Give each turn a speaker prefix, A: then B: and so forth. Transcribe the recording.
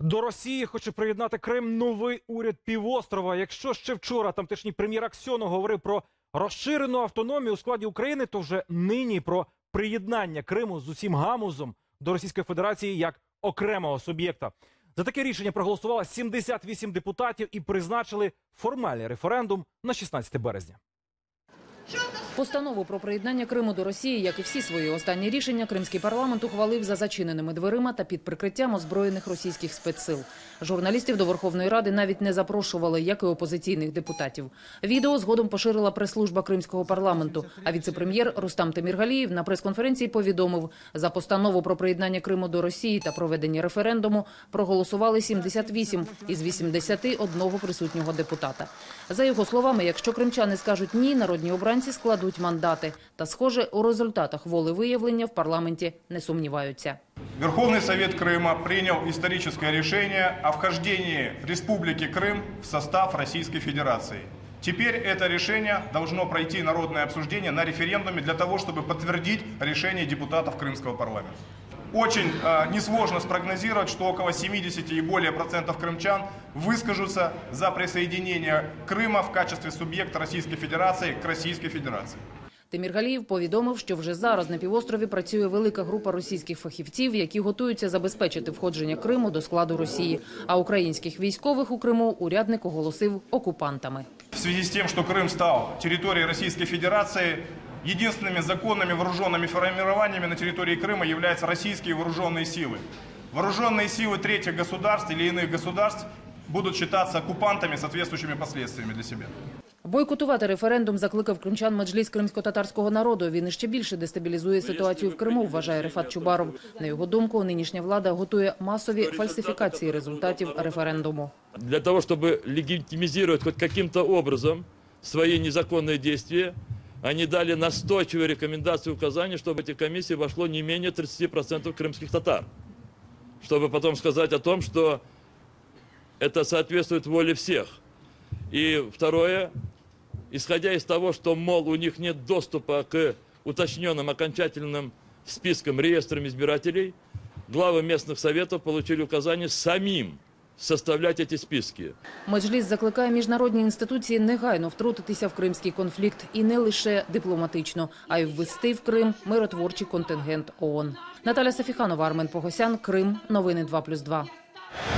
A: До Росії хоче приєднати Крим новий уряд півострова. Якщо ще вчора тамтешній прем'єр Аксьонов говорив про розширену автономію у складі України, то вже нині про приєднання Криму з усім гамузом до Російської Федерації як окремого суб'єкта. За таке рішення проголосувало 78 депутатів і призначили формальний референдум на 16 березня.
B: Постанову про приєднання Криму до Росії, як і всі свої останні рішення, кримський парламент ухвалив за зачиненими дверима та під прикриттям озброєних російських спецсил. Журналістів до Верховної Ради навіть не запрошували, як і опозиційних депутатів. Відео згодом поширила прес-служба кримського парламенту. А віце-прем'єр Рустам Теміргалієв на прес-конференції повідомив, за постанову про приєднання Криму до Росії та проведення референдуму проголосували 78 із 81 присутнього депутата. За його словами, якщо кримчани скажуть ні, народні обранці складуть мандати. Та, схоже, у результатах волевиявлення в парламенті не сумніваються.
C: Верховный Совет Крыма принял историческое решение о вхождении Республики Крым в состав Российской Федерации. Теперь это решение должно пройти народное обсуждение на референдуме для того, чтобы подтвердить решение депутатов Крымского парламента. Очень э, несложно спрогнозировать, что около 70 и более процентов крымчан выскажутся за присоединение Крыма в качестве субъекта Российской Федерации к Российской Федерации.
B: Тиміргалієв повідомив, що вже зараз на півострові працює велика група російських фахівців, які готуються забезпечити входження Криму до складу Росії. А українських військових у Криму урядник оголосив окупантами.
C: В связи с тем, что Крым стал территорией Российской Федерации, единственными законными вооруженными формированиями на территории Крыма являются российские вооруженные силы. Вооруженные силы третьих государств или иных государств будут считаться оккупантами с соответствующими последствиями для себя.
B: Бойкотувати референдум закликав кримчан меджліс кримсько-татарського народу. Він іще більше дестабілізує ситуацію в Криму, вважає Рефат Чубаров. На його думку, нинішня влада готує масові фальсифікації результатів референдуму.
D: для того, чтобы легитимизировать хоть каким-то образом свои незаконные действия, они дали настойчивые рекомендации и указания, чтобы эти комиссии вошло не менее 30% крымских татар. Чтобы потом сказать о том, что это соответствует воле всех. И второе, исходя из того, что, мол, у них нет доступа к уточненным окончательным спискам, реестрам избирателей, главы местных советов получили указание самим составлять эти списки.
B: Меджліс закликає міжнародні інституції негайно втрутитися в кримський конфлікт і не лише дипломатично, а й ввести в Крим миротворчий контингент ООН. Наталя Сафіханова, Армен Погосян, Крим. Новини 2+,2.